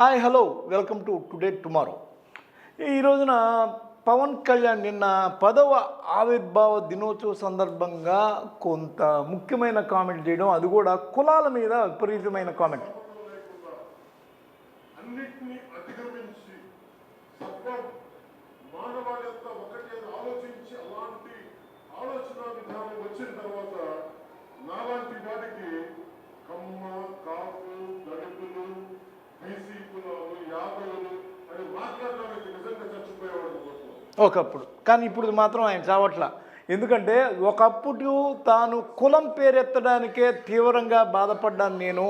Hi hello welcome to today tomorrow. ఈ రోజున పవన్ కళ్యాణ్ నిన్న పదవ ఆవిర్భావ దినోత్సవ సందర్భంగా కొంత ముఖ్యమైన కామెంట్ చేయడం అది కూడా కులాల మీద విపరీతమైన కామెంట్. ఒకప్పుడు. కానీ ఇప్పుడు మాత్రం ఆయన చావట్లా. ఎందుకంటే ఒకప్పుడు తాను కులం పేరెత్తడానికే తీవ్రంగా బాధపడ్డాను నేను.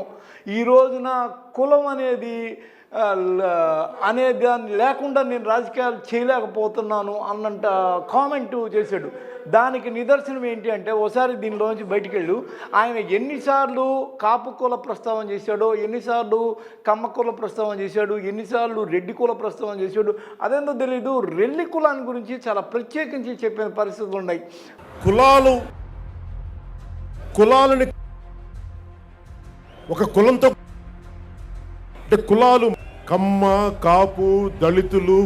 ఈ రోజున కులం అనేది అనే దాన్ని లేకుండా నేను రాజకీయాలు చేయలేకపోతున్నాను అన్నంత కామెంట్ చేశాడు. దానికి నిదర్శనం ఏంటి అంటే ఓసారి దీనిలోంచి బయటికి వెళ్ళు ఆయన ఎన్నిసార్లు కాపు కుల ప్రస్తావన చేశాడో ఎన్నిసార్లు కమ్మ కుల ప్రస్తావన చేశాడు ఎన్నిసార్లు రెడ్డి కుల ప్రస్తావన చేశాడు అదేందో తెలీదు. రెల్లి కులాన్ని గురించి చాలా ప్రత్యేకించి చెప్పిన పరిస్థితులు ఉన్నాయి. కులాలు కులాలని ఒక కులంతో కులాలు కమ్మ కాపు దళితులు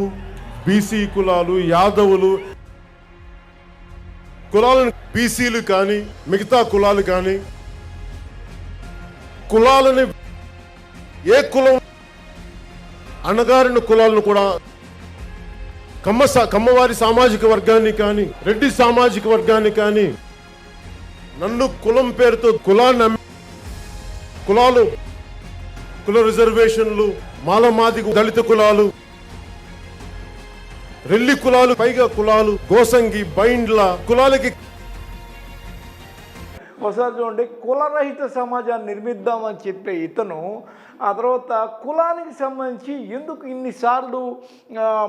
బీసీ కులాలు యాదవులు కులాలను బీసీలు కానీ మిగతా కులాలు కానీ కులాలని ఏ కులం అణగారిన కులాలను కూడా కమ్మ కమ్మవారి సామాజిక వర్గాన్ని కానీ రెడ్డి సామాజిక వర్గాన్ని కానీ నన్ను కులం పేరుతో కులాన్ని కులాలు కుల రిజర్వేషన్లు మాలమాది దళిత కులాలు రెల్లి కులాలు పైగా కులాలు గోసంగి బైండ్ల కులాలకి ఒకసారి చూడండి కులరహిత సమాజాన్ని నిర్మిద్దామని చెప్పే ఇతను ఆ తర్వాత కులానికి సంబంధించి ఎందుకు ఇన్నిసార్లు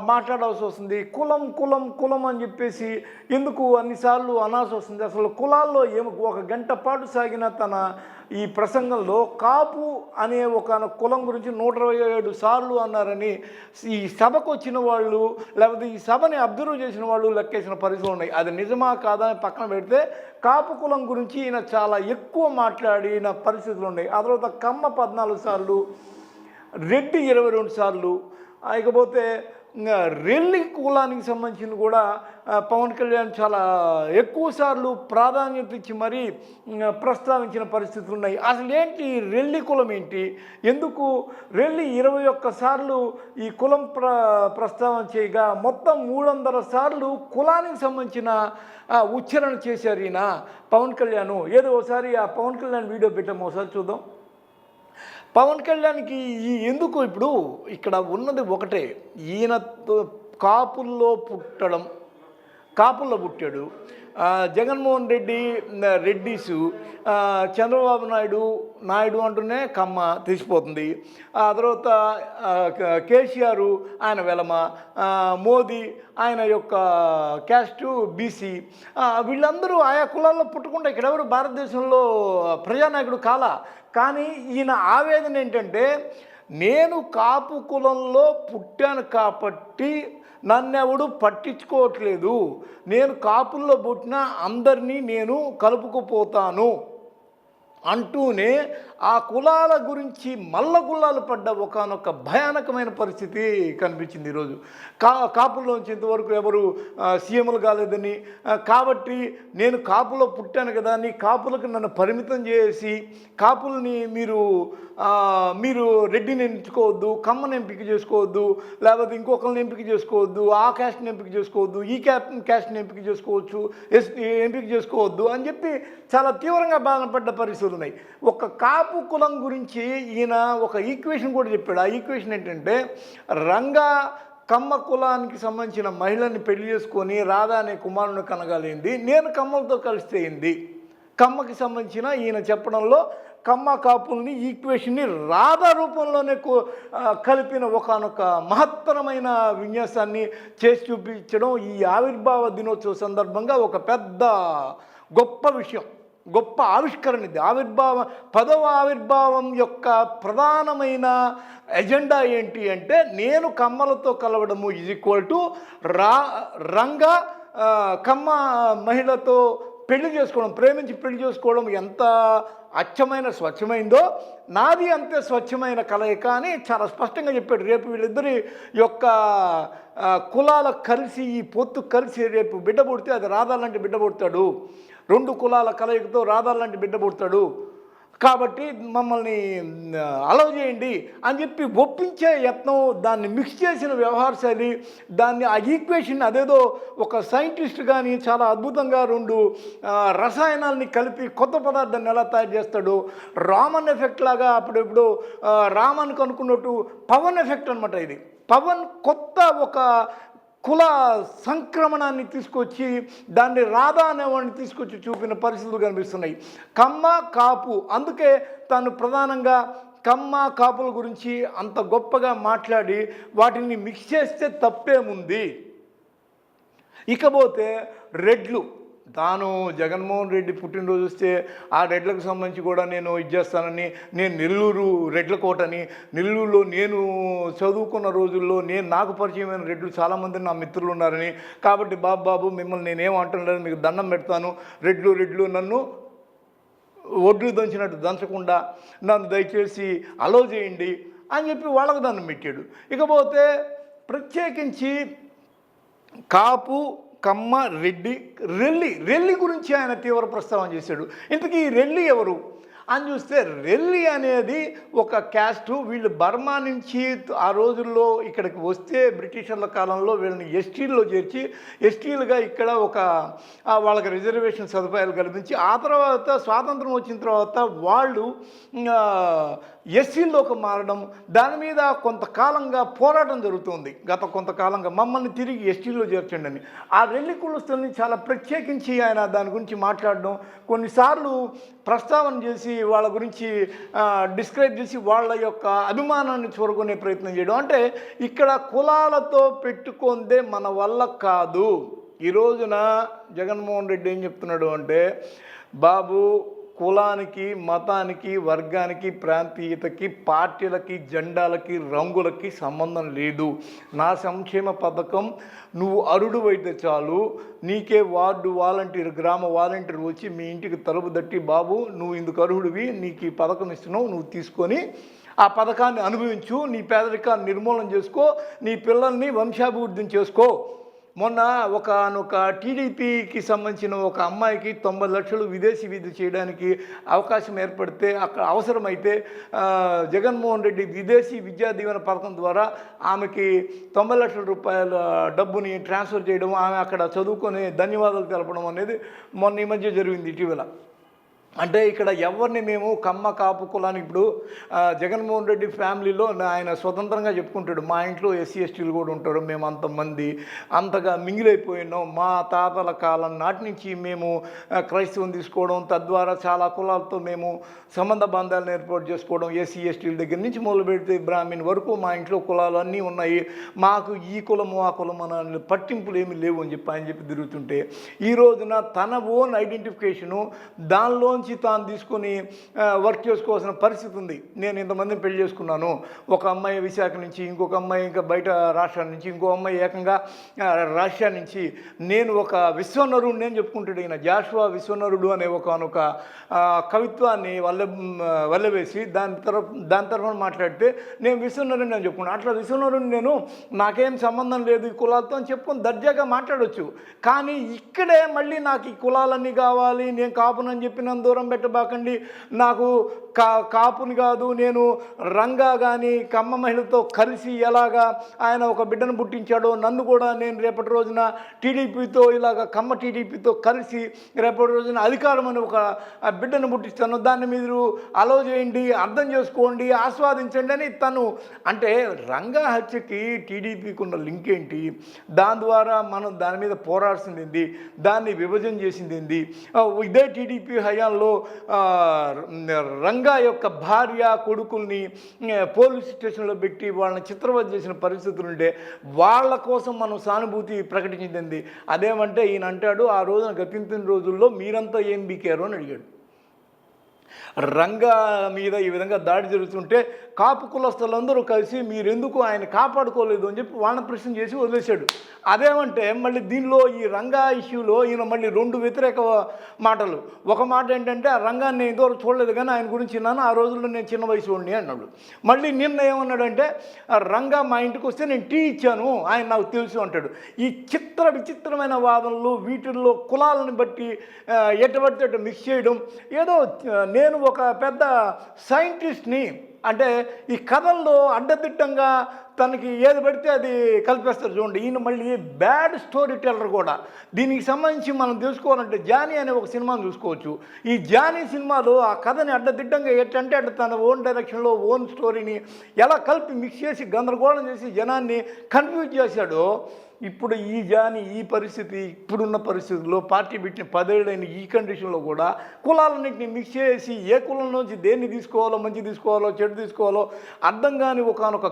మాట్లాడాల్సి వస్తుంది? కులం కులం కులం అని చెప్పేసి ఎందుకు అన్నిసార్లు అనాల్సి వస్తుంది? అసలు కులాల్లో ఏమి ఒక గంట పాటు సాగిన తన ఈ ప్రసంగంలో కాపు అనే ఒక కులం గురించి నూట ఇరవై ఏడు సార్లు అన్నారని ఈ సభకు వచ్చిన వాళ్ళు లేకపోతే ఈ సభని అబ్జర్వ్ చేసిన వాళ్ళు లెక్కేసిన పరిస్థితులు ఉన్నాయి. అది నిజమా కాదా అని పక్కన పెడితే కాపు కులం గురించి ఈయన చాలా ఎక్కువ మాట్లాడిన పరిస్థితులు ఉన్నాయి. ఆ తర్వాత కమ్మ పద్నాలుగు సార్లు రెడ్డి ఇరవై రెండు సార్లు ఇకపోతే రెల్లి కులానికి సంబంధించిన కూడా పవన్ కళ్యాణ్ చాలా ఎక్కువ సార్లు ప్రాధాన్యత ఇచ్చి మరీ ప్రస్తావించిన పరిస్థితులు ఉన్నాయి. అసలు ఏంటి రెల్లి కులం ఏంటి? ఎందుకు రెల్లి ఇరవై ఒక్క సార్లు ఈ కులం ప్ర ప్రస్తావన చేయగా మొత్తం మూడు వందల సార్లు కులానికి సంబంధించిన ఉచ్చారణ చేశారు ఈయన పవన్ కళ్యాణ్. ఏదో ఒకసారి ఆ పవన్ కళ్యాణ్ వీడియో పెట్టాము ఒకసారి చూద్దాం. పవన్ కళ్యాణ్కి ఈ ఎందుకు ఇప్పుడు ఇక్కడ ఉన్నది ఒకటే ఈయన తో- కాపుల్లో పుట్టడం. కాపుల్లో పుట్టాడు. జగన్మోహన్ రెడ్డి రెడ్డిసు చంద్రబాబు నాయుడు నాయుడు అంటూనే కమ్మ తెలిసిపోతుంది ఆ తర్వాత కేసీఆర్ ఆయన వెలమ మోదీ ఆయన యొక్క క్యాస్టు బీసీ వీళ్ళందరూ ఆయా కులాల్లో పుట్టకుండా ఇక్కడెవరు భారతదేశంలో ప్రజానాయకుడు కాలా. కానీ ఈయన ఆవేదన ఏంటంటే నేను కాపు కులంలో పుట్టాను కాబట్టి నన్నెవడు పట్టించుకోవట్లేదు. నేను కాపుల్లో పుట్టిన అందరినీ నేను కలుపుకుపోతాను. అంటూనే ఆ కులాల గురించి మల్ల కులాలు పడ్డ ఒకనొక భయానకమైన పరిస్థితి కనిపించింది ఈరోజు. కా కాపుల్లోంచి ఇంతవరకు ఎవరు సీఎంలు కాలేదని కాబట్టి నేను కాపులో పుట్టాను కదా అని కాపులకు నన్ను పరిమితం చేసి కాపుల్ని మీరు మీరు రెడ్డిని ఎంచుకోవద్దు కమ్మని ఎంపిక చేసుకోవద్దు లేకపోతే ఇంకొకరిని ఎంపిక చేసుకోవద్దు ఆ క్యాస్ట్ని ఎంపిక చేసుకోవద్దు ఈ క్యాప్ క్యాస్ట్ని ఎంపిక చేసుకోవచ్చు ఎస్ ఎంపిక చేసుకోవద్దు అని చెప్పి చాలా తీవ్రంగా బాధపడ్డ పరిస్థితులు ఉన్నాయి ఒక కాపు కులం గురించి ఈయన ఒక ఈక్వేషన్ కూడా చెప్పాడు. ఆ ఈక్వేషన్ ఏంటంటే రంగా కమ్మ కులానికి సంబంధించిన మహిళని పెళ్ళి చేసుకొని రాధా అనే కుమారుని కనగలిగింది నేను కమ్మలతో కలిస్తే అయింది కమ్మకి సంబంధించిన ఈయన చెప్పడంలో కమ్మ కాపుల్ని ఈక్వేషన్ని రాధా రూపంలోనే కలిపిన ఒకనొక మహత్తరమైన విన్యాసాన్ని చేసి చూపించడం ఈ ఆవిర్భావ దినోత్సవ సందర్భంగా ఒక పెద్ద గొప్ప విషయం. గొప్ప ఆవిష్కరణ ఇది ఆవిర్భావం పదవ ఆవిర్భావం యొక్క ప్రధానమైన ఎజెండా ఏంటి అంటే నేను కమ్మలతో కలవడము ఈజ్ ఈక్వల్ టు రా రంగ కమ్మ మహిళతో పెళ్ళి చేసుకోవడం ప్రేమించి పెళ్ళి చేసుకోవడం ఎంత అచ్చమైన స్వచ్ఛమైందో నాది అంతే స్వచ్ఛమైన కలయిక అని చాలా స్పష్టంగా చెప్పాడు. రేపు వీళ్ళిద్దరి యొక్క కులాల కలిసి ఈ పొత్తు కలిసి రేపు బిడ్డ పుడితే అది రాధాలంటే బిడ్డ పుడతాడు. రెండు కులాల కలయికతో రాధాలాంటి బిడ్డ పుడతాడు. కాబట్టి మమ్మల్ని అలవ్ చేయండి అని చెప్పి ఒప్పించే యత్నం దాన్ని మిక్స్ చేసిన వ్యవహార శైలి దాన్ని ఆ ఈక్వేషన్ అదేదో ఒక సైంటిస్ట్ కానీ చాలా అద్భుతంగా రెండు రసాయనాల్ని కలిపి కొత్త పదార్థాన్ని ఎలా తయారు చేస్తాడు. రామన్ ఎఫెక్ట్ లాగా అప్పుడెప్పుడు రామన్ రామన్కి అనుకున్నట్టు పవన్ ఎఫెక్ట్ అనమాట ఇది. పవన్ కొత్త ఒక కుల సంక్రమణాన్ని తీసుకొచ్చి దాన్ని రాధా అనేవాడిని తీసుకొచ్చి చూపిన పరిస్థితులు కనిపిస్తున్నాయి. కమ్మ కాపు. అందుకే తాను ప్రధానంగా కమ్మ కాపుల గురించి అంత గొప్పగా మాట్లాడి వాటిని మిక్స్ చేస్తే తప్పేముంది? ఇకపోతే రెడ్లు. తాను జగన్మోహన్ రెడ్డి పుట్టినరోజు వస్తే ఆ రెడ్లకు సంబంధించి కూడా నేను ఇది చేస్తానని నేను నెల్లూరు రెడ్ల కోటని నెల్లూరులో నేను చదువుకున్న రోజుల్లో నేను నాకు పరిచయమైన రెడ్లు చాలామంది నా మిత్రులు ఉన్నారని. కాబట్టి బాబు బాబు మిమ్మల్ని నేనేమంటున్నాను మీకు దండం పెడతాను. రెడ్లు రెడ్లు నన్ను ఒడ్లు దంచినట్టు దంచకుండా నన్ను దయచేసి అలో చేయండి అని చెప్పి వాళ్ళకు దండం పెట్టాడు. ఇకపోతే ప్రత్యేకించి కాపు కమ్మ రెడ్డి రెల్లి రెల్లి గురించి ఆయన తీవ్ర ప్రస్తావన చేశాడు. ఇంతకీ ఈ రెల్లి ఎవరు? అని చూస్తే రెల్లి అనేది ఒక క్యాస్ట్. వీళ్ళు బర్మా నుంచి ఆ రోజుల్లో ఇక్కడికి వస్తే బ్రిటిషర్ల కాలంలో వీళ్ళని ఎస్టీల్లో చేర్చి ఎస్టీలుగా ఇక్కడ ఒక వాళ్ళకి రిజర్వేషన్ సదుపాయాలు కల్పించి ఆ తర్వాత స్వాతంత్రం వచ్చిన తర్వాత వాళ్ళు ఎస్సీలోకి ఎస్సీల్లోకి మారడం దాని మీద కొంతకాలంగా పోరాటం జరుగుతుంది. గత కొంతకాలంగా మమ్మల్ని తిరిగి ఎస్టీలో చేర్చండి అని. ఆ రెల్లి కులస్తుల్ని చాలా ప్రత్యేకించి ఆయన దాని గురించి మాట్లాడడం కొన్నిసార్లు ప్రస్తావన చేసి వాళ్ళ గురించి డిస్క్రైబ్ చేసి వాళ్ళ యొక్క అభిమానాన్ని చూరుకునే ప్రయత్నం చేయడం. అంటే ఇక్కడ కులాలతో పెట్టుకుందే మన వల్ల కాదు. ఈ రోజున జగన్మోహన్ రెడ్డి ఏం చెప్తున్నాడు అంటే బాబు కులానికి మతానికి వర్గానికి ప్రాంతీయతకి పార్టీలకి జెండాలకి రంగులకి సంబంధం లేదు. నా సంక్షేమ పథకం నువ్వు అరుడు అయితే చాలు. నీకే వార్డు వాలంటీర్ గ్రామ వాలంటీర్ వచ్చి మీ ఇంటికి తలుపు దట్టి బాబు నువ్వు ఇందుకు అర్హుడివి నీకు ఈ పథకం ఇస్తున్నావు నువ్వు తీసుకొని ఆ పథకాన్ని అనుభవించు నీ పేదరికాన్ని నిర్మూలన చేసుకో నీ పిల్లల్ని వంశాభివృద్ధిని చేసుకో. మొన్న ఒక టీడీపీకి సంబంధించిన ఒక అమ్మాయికి తొంభై లక్షలు విదేశీ విద్య చేయడానికి అవకాశం ఏర్పడితే అక్కడ అవసరమైతే జగన్మోహన్ రెడ్డి విదేశీ విద్యా దీవెన పథకం ద్వారా ఆమెకి తొంభై లక్షల రూపాయల డబ్బుని ట్రాన్స్ఫర్ చేయడం ఆమె అక్కడ చదువుకొని ధన్యవాదాలు తెలపడం అనేది మొన్న ఈ మధ్య జరిగింది ఇటీవల. అంటే ఇక్కడ ఎవరిని మేము కమ్మ కాపు కులానికి ఇప్పుడు జగన్మోహన్ రెడ్డి ఫ్యామిలీలో ఆయన స్వతంత్రంగా చెప్పుకుంటాడు. మా ఇంట్లో ఎస్సీ ఎస్టీలు కూడా ఉంటారు. మేము అంతమంది అంతగా మింగిలైపోయినాం. మా తాతల కాలం నాటి నుంచి మేము క్రైస్తవం తీసుకోవడం తద్వారా చాలా కులాలతో మేము సంబంధ బంధాలను ఏర్పాటు చేసుకోవడం ఎస్సీ ఎస్టీల దగ్గర నుంచి మొదలు పెడితే బ్రాహ్మణ్ వరకు మా ఇంట్లో కులాలు అన్నీ ఉన్నాయి. మాకు ఈ కులము ఆ కులము అనే పట్టింపులు ఏమీ లేవు అని చెప్పి ఆయన చెప్పి తిరుగుతుంటే ఈ రోజున తన ఓన్ ఐడెంటిఫికేషను దానిలోంచి తాను తీసుకొని వర్క్ చేసుకోవాల్సిన పరిస్థితి ఉంది. నేను ఇంతమందిని పెళ్ళి చేసుకున్నాను. ఒక అమ్మాయి విశాఖ నుంచి ఇంకొక అమ్మాయి ఇంకా బయట రాష్ట్రాల నుంచి ఇంకో అమ్మాయి ఏకంగా రష్యా నుంచి. నేను ఒక విశ్వనరుడు నేను చెప్పుకుంటాడు ఈయన. జాషువా విశ్వనరుడు అనే ఒక కవిత్వాన్ని వల్ల వల్లవేసి దాని తరఫు దాని తరఫున మాట్లాడితే నేను విశ్వనరుని నేను చెప్పుకున్నాను అట్లా విశ్వనరుని నేను నాకేం సంబంధం లేదు ఈ కులాలతో అని చెప్పుకొని దర్జాగా మాట్లాడొచ్చు. కానీ ఇక్కడే మళ్ళీ నాకు ఈ కులాలన్నీ కావాలి నేను కాపునని చెప్పినందు దూరం పెట్టబాకండి. నాకు కా కాపుని కాదు నేను రంగా కానీ కమ్మ మహిళతో కలిసి ఎలాగా ఆయన ఒక బిడ్డను పుట్టించాడో నన్ను కూడా నేను రేపటి రోజున టీడీపీతో ఇలాగ కమ్మ టీడీపీతో కలిసి రేపటి రోజున అధికారం అని ఒక బిడ్డను పుట్టిస్తాను. దాన్ని మీరు అలో చేయండి అర్థం చేసుకోండి ఆస్వాదించండి అని తను అంటే రంగా హత్యకి టీడీపీకి ఉన్న లింక్ ఏంటి? దాని ద్వారా మనం దాని మీద పోరాడాల్సింది ఏంది? దాన్ని విభజన చేసింది ఏంది? ఇదే టీడీపీ హయాంలో రంగ రంగా యొక్క భార్య కొడుకుల్ని పోలీస్ స్టేషన్లో పెట్టి వాళ్ళని చిత్రవద్ద చేసిన పరిస్థితులు ఉంటే వాళ్ళ కోసం మనం సానుభూతి ప్రకటించింది అదేమంటే ఈయన అంటాడు ఆ రోజున గతించిన రోజుల్లో మీరంతా ఏం బీకారు? అని అడిగాడు. రంగా మీద ఈ విధంగా దాడి జరుగుతుంటే కాపు కులస్తులందరూ కలిసి మీరెందుకు ఆయన కాపాడుకోలేదు అని చెప్పి వాళ్ళని ప్రశ్న చేసి వదిలేశాడు. అదేమంటే మళ్ళీ దీనిలో ఈ రంగా ఇష్యూలో ఈయన మళ్ళీ రెండు వ్యతిరేక మాటలు. ఒక మాట ఏంటంటే ఆ రంగాన్ని నేను ఇంతవరకు చూడలేదు కానీ ఆయన గురించి నాన్న ఆ రోజుల్లో నేను చిన్న వయసు ఉండి అన్నాడు. మళ్ళీ నిన్న ఏమన్నాడంటే రంగా మా ఇంటికి వస్తే నేను టీ ఇచ్చాను. ఆయన నాకు తెలుసు అంటాడు. ఈ చిత్ర విచిత్రమైన వాదనలు వీటిల్లో కులాలను బట్టి ఎటు పడితే అటు మిక్స్ చేయడం ఏదో నే నేను ఒక పెద్ద సైంటిస్ట్ని అంటే ఈ కథల్లో అడ్డదిట్టంగా తనకి ఏది పడితే అది కల్పేస్తారు చూడండి. ఈయన మళ్ళీ బ్యాడ్ స్టోరీ టెల్లర్ కూడా. దీనికి సంబంధించి మనం తెలుసుకోవాలంటే జానీ అనే ఒక సినిమాను చూసుకోవచ్చు. ఈ జానీ సినిమాలో ఆ కథని అడ్డదిడ్డంగా ఎట్టంటే అట్లా తన ఓన్ డైరెక్షన్లో ఓన్ స్టోరీని ఎలా కలిపి మిక్స్ చేసి గందరగోళం చేసి జనాన్ని కన్ఫ్యూజ్ చేశాడో ఇప్పుడు ఈ జాని ఈ పరిస్థితి ఇప్పుడున్న పరిస్థితుల్లో పార్టీ పెట్టిన పదేళ్ళైన ఈ కండిషన్లో కూడా కులాలన్నింటినీ మిక్స్ చేసి ఏ కులం నుంచి దేన్ని తీసుకోవాలో మంచి తీసుకోవాలో చెడు తీసుకోవాలో అర్థం కాని ఒకనొక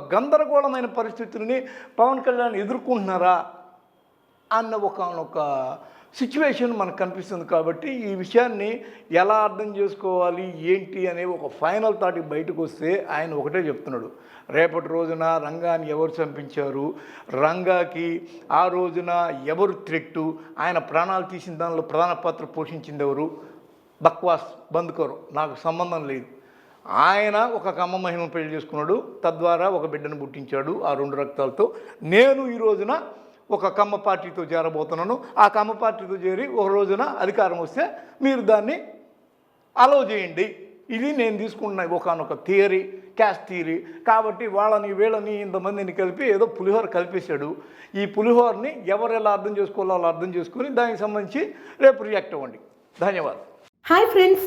గందరగోళమైన పరిస్థితుల్ని పవన్ కళ్యాణ్ ఎదుర్కొంటున్నారా అన్న ఒకనొక సిచ్యువేషన్ మనకు కనిపిస్తుంది కాబట్టి ఈ విషయాన్ని ఎలా అర్థం చేసుకోవాలి ఏంటి అనే ఒక ఫైనల్ థాట్ బయటకు వస్తే ఆయన ఒకటే చెప్తున్నాడు. రేపటి రోజున రంగాన్ని ఎవరు చంపించారు? రంగాకి ఆ రోజున ఎవరు థ్రెట్టు ఆయన ప్రాణాలు తీసిన దానిలో ప్రధాన పాత్ర పోషించింది ఎవరు? బక్వాస్ బంద్కోరు నాకు సంబంధం లేదు. ఆయన ఒక కమ్మ మహిమను పెళ్ళి చేసుకున్నాడు. తద్వారా ఒక బిడ్డను పుట్టించాడు ఆ రెండు రక్తాలతో. నేను ఈ రోజున ఒక కమ్మ పార్టీతో చేరబోతున్నాను ఆ కమ్మ పార్టీతో చేరి ఒక రోజున అధికారం వస్తే మీరు దాన్ని అలో చేయండి. ఇది నేను తీసుకున్న ఒకనొక థియరీ క్యాస్ట్ థియరీ కాబట్టి వాళ్ళని వీళ్ళని ఇంతమందిని కలిపి ఏదో పులిహోర కల్పేశాడు. ఈ పులిహోరని ఎవరు ఎలా అర్థం చేసుకోవాలో అలా అర్థం చేసుకుని దానికి సంబంధించి రేపు రియాక్ట్ అవ్వండి. ధన్యవాదాలు. Hi friends